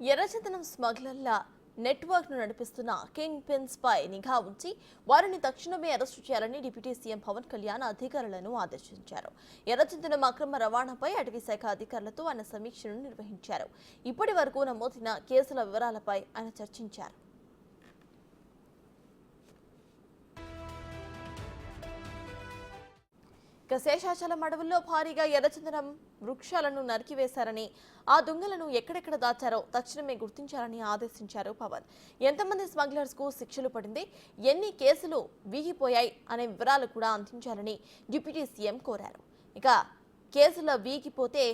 ఎర్రచందనం స్మగ్లర్ల నెట్వర్క్ను నడిపిస్తున్న కింగ్ పిన్స్ పై నిఘా ఉంచి వారిని తక్షణమే అరెస్టు చేయాలని డిప్యూటీ సీఎం పవన్ కళ్యాణ్ అధికారులను ఆదేశించారు. ఎర్రచందనం అక్రమ రవాణాపై అటవీ శాఖ అధికారులతో ఆయన సమీక్షను నిర్వహించారు. ఇప్పటి వరకు నమోదైన కేసుల వివరాలపై ఆయన చర్చించారు. ఇక శేషాచలం అడవుల్లో భారీగా ఎర్రచందనం వృక్షాలను నరికివేశారని ఆ దొంగలను ఎక్కడెక్కడ దాచారో తక్షణమే గుర్తించాలని ఆదేశించారు పవన్. ఎంతమంది స్మగ్లర్స్కు శిక్షలు పడింది ఎన్ని కేసులు వీగిపోయాయి అనే వివరాలు కూడా అందించాలని డిప్యూటీ సీఎం కోరారు. ఇక కేసుల వీగిపోతే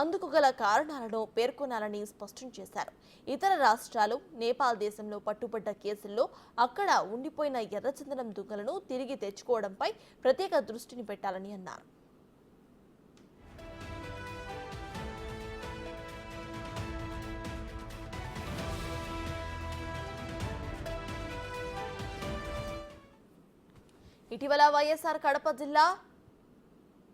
అందుకు గల కారణాలను పేర్కొనాలని స్పష్టం చేశారు. ఇతర రాష్ట్రాలు నేపాల్ దేశంలో పట్టుబడ్డ కేసుల్లో అక్కడ ఉండిపోయిన ఎర్రచందనం దుంగలను తిరిగి తెచ్చుకోవడంపై ప్రత్యేక దృష్టిని పెట్టాలని అన్నారు. ఇటీవల వైఎస్ఆర్ కడప జిల్లా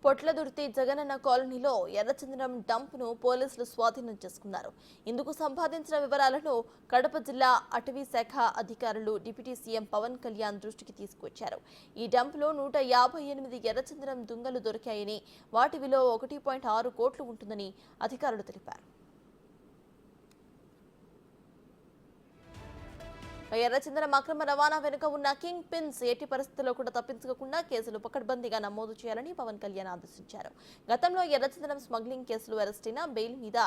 పొట్లదుర్తి జగనన్న కాలనీలో ఎర్రచందనం డంప్ను పోలీసులు స్వాధీనం చేసుకున్నారు. ఇందుకు సంపాదించిన వివరాలను కడప జిల్లా అటవీ శాఖ అధికారులు డిప్యూటీ సీఎం పవన్ కళ్యాణ్ దృష్టికి తీసుకొచ్చారు. ఈ డంప్లో నూట యాభై ఎనిమిది ఎర్రచందనం దుంగలు దొరికాయని వాటి విలువ ఒకటి పాయింట్ ఆరు కోట్లు ఉంటుందని అధికారులు తెలిపారు. ఎర్రచందనం అక్రమ రవాణా వెనుక ఉన్న కింగ్ పిన్స్ ఎట్టి పరిస్థితుల్లో కూడా తప్పించుకోకుండా కేసులు పకడ్బందీగా నమోదు చేయాలని పవన్ కళ్యాణ్ ఆదేశించారు. గతంలో ఎర్రచందనం స్మగ్లింగ్ కేసులు అరెస్ట్ అయిన బెయిల్ మీద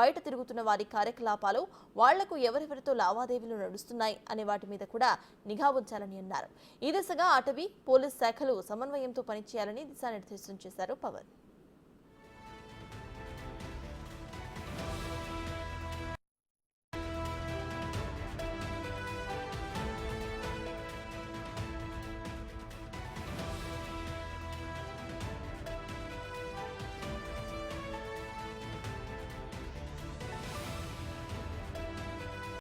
బయట తిరుగుతున్న వారి కార్యకలాపాలు వాళ్ళకు ఎవరెవరితో లావాదేవీలు నడుస్తున్నాయి అనే వాటి మీద కూడా నిఘా ఉంచాలని అన్నారు. ఈ దిశగా అటవీ పోలీస్ శాఖలు సమన్వయంతో పనిచేయాలని దిశానిర్దేశం చేశారు పవన్.